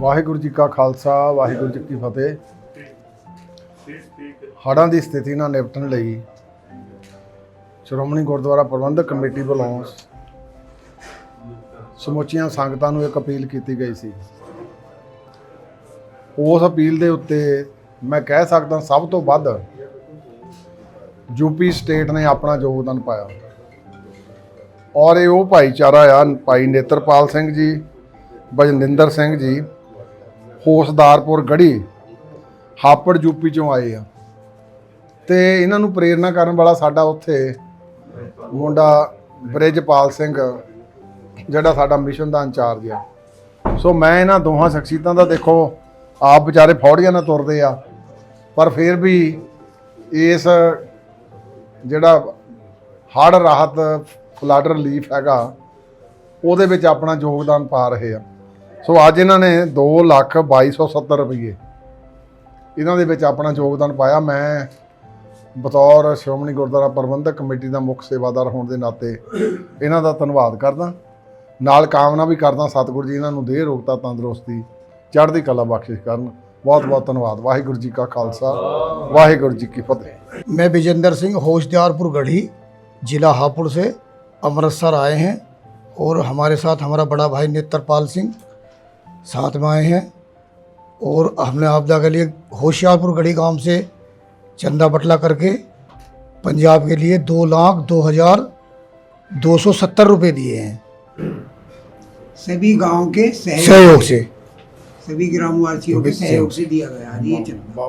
ਵਾਹਿਗੁਰੂ ਜੀ ਕਾ ਖਾਲਸਾ, ਵਾਹਿਗੁਰੂ ਜੀ ਕੀ ਫਤਿਹ। ਹੜ੍ਹਾਂ ਦੀ ਸਥਿਤੀ ਨਾਲ ਨਿਪਟਣ ਲਈ ਸ਼੍ਰੋਮਣੀ ਗੁਰਦੁਆਰਾ ਪ੍ਰਬੰਧਕ ਕਮੇਟੀ ਵੱਲੋਂ ਸਮੁੱਚੀਆਂ ਸੰਗਤਾਂ ਨੂੰ ਇੱਕ ਅਪੀਲ ਕੀਤੀ ਗਈ ਸੀ। ਉਸ ਅਪੀਲ ਦੇ ਉੱਤੇ ਮੈਂ ਕਹਿ ਸਕਦਾ ਸਭ ਤੋਂ ਵੱਧ ਯੂਪੀ ਸਟੇਟ ਨੇ ਆਪਣਾ ਯੋਗਦਾਨ ਪਾਇਆ। ਔਰ ਇਹ ਉਹ ਭਾਈਚਾਰਾ ਆ ਭਾਈ ਨੇਤਰਪਾਲ ਸਿੰਘ ਜੀ ਬਜਨਿੰਦਰ ਸਿੰਘ ਜੀ ਹੋਸਦਾਰਪੁਰ ਗੜੀ ਹਾਪੜ ਯੂਪੀ ਚੋਂ ਆਏ ਆ। ਤੇ ਇਹਨਾਂ ਨੂੰ ਪ੍ਰੇਰਨਾ ਕਰਨ ਵਾਲਾ ਸਾਡਾ ਉੱਥੇ ਮੁੰਡਾ ਬ੍ਰਿਜਪਾਲ ਸਿੰਘ, ਜਿਹੜਾ ਸਾਡਾ ਮਿਸ਼ਨ ਦਾ ਇੰਚਾਰਜ ਆ। ਸੋ ਮੈਂ ਇਹਨਾਂ ਦੋਹਾਂ ਸ਼ਖਸੀਅਤਾਂ ਦਾ ਦੇਖੋ, ਆਪ ਵਿਚਾਰੇ ਫੌੜੀਆਂ ਨਾਲ ਤੁਰਦੇ ਆ, ਪਰ ਫਿਰ ਵੀ ਇਸ ਜਿਹੜਾ ਹੜ੍ਹ ਰਾਹਤ ਫਲੱਡ ਰਿਲੀਫ ਹੈਗਾ, ਉਹਦੇ ਵਿੱਚ ਆਪਣਾ ਯੋਗਦਾਨ ਪਾ ਰਹੇ ਆ। ਸੋ ਅੱਜ ਇਹਨਾਂ ਨੇ 2 ਲੱਖ 2270 ਰੁਪਏ ਇਹਨਾਂ ਦੇ ਵਿੱਚ ਆਪਣਾ ਯੋਗਦਾਨ ਪਾਇਆ ਮੈਂ ਬਤੌਰ ਸ਼੍ਰੋਮਣੀ ਗੁਰਦੁਆਰਾ ਪ੍ਰਬੰਧਕ ਕਮੇਟੀ ਦਾ ਮੁੱਖ ਸੇਵਾਦਾਰ ਹੋਣ ਦੇ ਨਾਤੇ ਇਹਨਾਂ ਦਾ ਧੰਨਵਾਦ ਕਰਦਾ ਨਾਲ ਕਾਮਨਾ ਵੀ ਕਰਦਾ ਸਤਿਗੁਰੂ ਜੀ ਇਹਨਾਂ ਨੂੰ ਦੇਹ ਰੋਗਤਾ ਤੰਦਰੁਸਤੀ ਚੜ੍ਹਦੀ ਕਲਾ ਬਖਸ਼ਿਸ਼ ਕਰਨ ਬਹੁਤ ਬਹੁਤ ਧੰਨਵਾਦ ਵਾਹਿਗੁਰੂ ਜੀ ਕਾ ਖਾਲਸਾ ਵਾਹਿਗੁਰੂ ਜੀ ਕੀ ਫਤਿਹ मैं विजेंद्र सिंह होशदियारपुर गढ़ी जिला हापुड़ से अमृतसर आए हैं और हमारे साथ हमारा बड़ा भाई नेत्रपाल सिंह साथ में आए हैं और हमने आपदा के लिए होशियारपुर गढ़ी गाँव से चंदा बटला करके पंजाब के लिए दो लाख दो हज़ार दो सौ सत्तर रुपये दिए हैं। सभी गाँव के सहयोग से। सभी ग्रामवासियों के सहयोग से दिया गया है। ये चंदा।